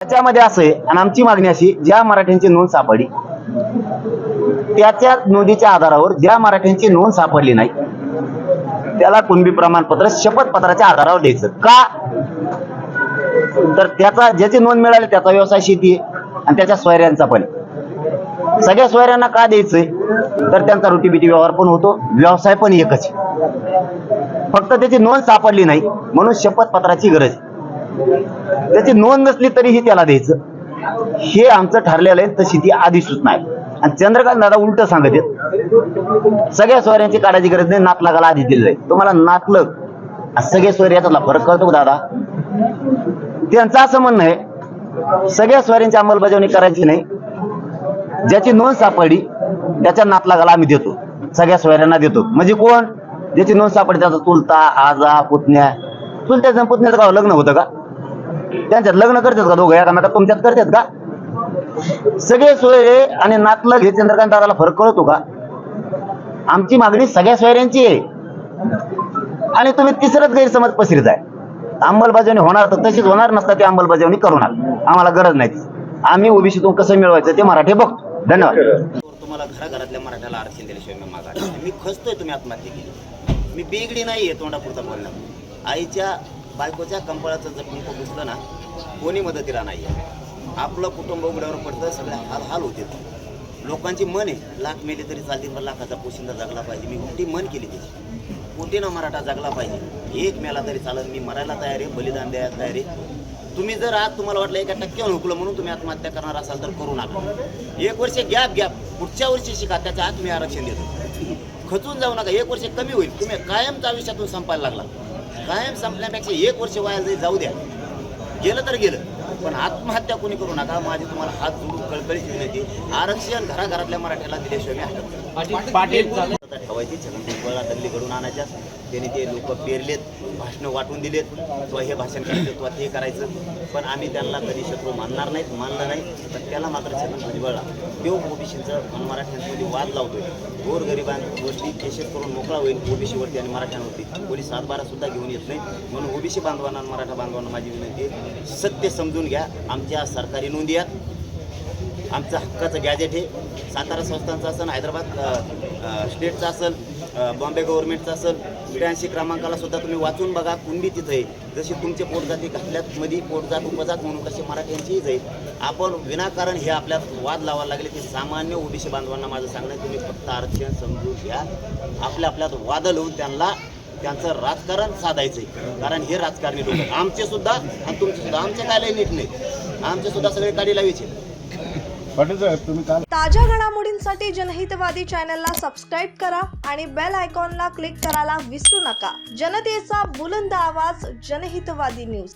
त्याच्यामध्ये असं आहे आणि आमची मागणी अशी ज्या मराठ्यांची नोंद सापडली त्याच्या नोंदीच्या आधारावर ज्या मराठ्यांची नोंद सापडली नाही त्याला कुणबी प्रमाणपत्र शपथपत्राच्या आधारावर द्यायचं. का? तर त्याचा ज्याची नोंद मिळाली त्याचा व्यवसाय शेती आहे आणि त्याच्या सोयऱ्यांचा पण सगळ्या सोयऱ्यांना का द्यायचंय? तर त्यांचा रोटीबिटी व्यवहार पण होतो व्यवसाय पण एकच फक्त त्याची नोंद सापडली नाही म्हणून शपथपत्राची गरज आहे. त्याची नोंद नसली तरीही त्याला द्यायचं. हे आमचं ठरलेलं आहे तशी ती अधिसूचना आहे. आणि चंद्रकांत दादा उलट सांगत आहेत. सगळ्या सोयऱ्यांची काढायची गरज नाही नातलागाला आधी दिलं जाईल तुम्हाला नातलग सगळे सोयरे याच्यातला फरक कळतो दादा? त्यांचं असं म्हणणं आहे सगळ्या स्वाऱ्यांची अंमलबजावणी करायची नाही. ज्याची नोंद सापडली त्याच्या नातलागाला आम्ही देतो. सगळ्या सोयऱ्यांना देतो. म्हणजे कोण? ज्याची नोंद सापडली त्याचा चुलता आजा पुतण्या. चुलत्याचं पुतण्याचं गाव हो, लग्न होतं का? त्यांच्यात लग्न करतात का दोघं? एकामेका तुमच्यात करतात का? सगळे सोयरे आणि नातलग हे चंद्रकांत दादाला फरक कळतो का? आमची मागणी सगळ्या सोयऱ्यांची आहे. आणि तुम्ही तिसरंच गैरसमज पसरीत आहे. अंमलबजावणी होणार तर तशीच होणार नसता ती अंमलबजावणी करू आम्हाला गरज नाही आम्ही ओबीसीतून कसं मिळवायचं ते मराठी बघतो. धन्यवाद. तुम्हाला घराघरातल्या मराठ्याला आरक्षण दिल्याशिवाय मी मागा मी खचतोय तुम्ही आत्महत्या केली. मी बेगडी नाहीये तोंडापुरता बोलणार आईच्या बायकोच्या कंपाळाचं जर कुंकू घुसलं ना कोणी मदतीला आहे आपलं कुटुंब उघड्यावर पडतं सगळे हाल हाल होते. लोकांची मन आहे लाख मेले तरी चालतील पण लाखाचा पोशिंदा जगला पाहिजे. मी मोठी मन केली त्याची. कोटीनं मराठा जगला पाहिजे. एक मेला तरी चालत मी मरायला तयार आहे बलिदान द्यायला तयार आहे. तुम्ही जर आज तुम्हाला वाटलं एका टक्क्यावर हुकलं म्हणून तुम्ही आत्महत्या करणार असाल तर करू नका. एक वर्ष गॅप गॅप. पुढच्या वर्षी शिका त्याच्या आत मी आरक्षण देतो. खचून जाऊ नका. एक वर्ष कमी होईल. तुम्ही कायमच्या आयुष्यातून संपायला लागला. कायम संपल्यापेक्षा एक वर्ष वाया जरी जाऊ द्या. गेलं तर गेलं. पण आत्महत्या कोणी करू नका. माझी तुम्हाला हात जोडून कळकळीची विनंती. आरक्षण घराघरातल्या मराठ्याला दिल्याशिवाय मी हटत पाटील ठेवायची छगन भुजबळला दल्ली घडून आणायच्या. त्यांनी ते लोक पेरलेत भाषणं वाटून दिलेत. किंवा हे भाषण करायचं किंवा ते करायचं. पण आम्ही त्यांना कधी शत्रू मानणार नाहीत मानलं नाही. तर त्याला मात्र छगन भुजबळला तो ओबीसीचं मराठ्यांमध्ये वाद लावतोय. गोरगरिबांवरती केसेस करून मोकळा होईल ओबीसीवरती आणि मराठ्यांवरती. कोणी सातबारासुद्धा घेऊन येत नाही म्हणून ओबीसी बांधवांना मराठा बांधवांना माझी विनंती आहे सत्य समजून घ्या. आमच्या सरकारी नोंदी आहेत. आमचं हक्काचं गॅजेट आहे सातारा संस्थांचं असेल हैदराबाद स्टेटचं असेल बॉम्बे गव्हर्नमेंटचं असेल ब्याऐंशी क्रमांकाला सुद्धा तुम्ही वाचून बघा कुंडी तिथं आहे. जशी तुमचे पोटजाती घातल्यात मध्ये पोटजात उपजात म्हणून कसे मराठ्यांचीच आहे. आपण विनाकारण हे आपल्यात वाद लावायला लागले ते सामान्य ओबीसी बांधवांना माझं सांगणं तुम्ही फक्त आरक्षण समजून घ्या. आपल्या आपल्यात वाद लावून त्यांना त्यांचं राजकारण साधायचंय. कारण हे राजकारणी लोक आमचे सुद्धा आणि तुमचे सुद्धा. आमचे काय लय नीट नाही. आमचे सुद्धा सगळे काढी लावायचे पाटील साहेब तुम्ही काल ताज्या घडामोडींसाठी जनहितवादी चॅनलला सबस्क्राईब करा आणि बेल आयकॉनला क्लिक करायला विसरू नका. जनतेचा बुलंद आवाज जनहितवादी न्यूज.